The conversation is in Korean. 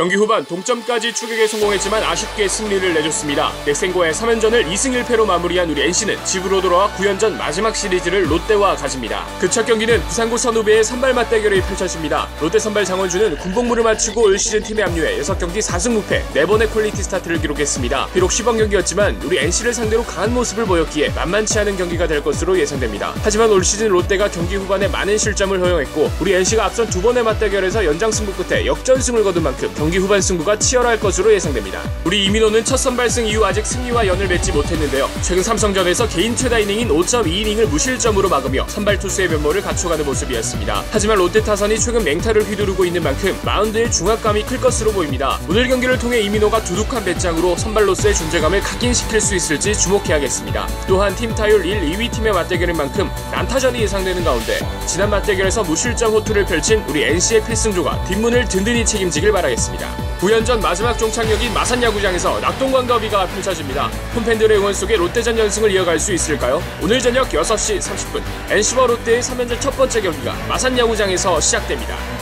경기 후반 동점까지 추격에 성공했지만 아쉽게 승리를 내줬습니다. 넥센과의 3연전을 2승 1패로 마무리한 우리 NC는 집으로 돌아와 9연전 마지막 시리즈를 롯데와 가집니다. 그 첫 경기는 부산고 선후배의 선발 맞대결이 펼쳐집니다. 롯데 선발 장원준은 군복무를 마치고 올 시즌 팀에 합류해 6경기 4승 무패 4번의 퀄리티 스타트를 기록했습니다. 비록 시범 경기였지만 우리 NC를 상대로 강한 모습을 보였기에 만만치 않은 경기가 될 것으로 예상됩니다. 하지만 올 시즌 롯데가 경기 후반에 많은 실점을 허용했고 우리 NC가 앞선 두 번의 맞대결에서 연장 승부 끝에 역전승을 거둔 만큼 경기 후반 승부가 치열할 것으로 예상됩니다. 우리 이민호는 첫 선발승 이후 아직 승리와 연을 맺지 못했는데요. 최근 삼성전에서 개인 최다 이닝인 5.2이닝을 무실점으로 막으며 선발 투수의 면모를 갖춰가는 모습이었습니다. 하지만 롯데 타선이 최근 맹타를 휘두르고 있는 만큼 마운드의 중압감이 클 것으로 보입니다. 오늘 경기를 통해 이민호가 두둑한 배짱으로 선발로서의 존재감을 각인시킬 수 있을지 주목해야겠습니다. 또한 팀 타율 1, 2위 팀의 맞대결인 만큼 난타전이 예상되는 가운데 지난 맞대결에서 무실점 호투를 펼친 우리 NC의 필승조가 뒷문을 든든히 책임지길 바라겠습니다. 9연전 마지막 종착역인 마산야구장에서 낙동강 더비가 펼쳐집니다. 홈팬들의 응원 속에 롯데전 연승을 이어갈 수 있을까요? 오늘 저녁 6시 30분 NC와 롯데의 3연전 첫 번째 경기가 마산야구장에서 시작됩니다.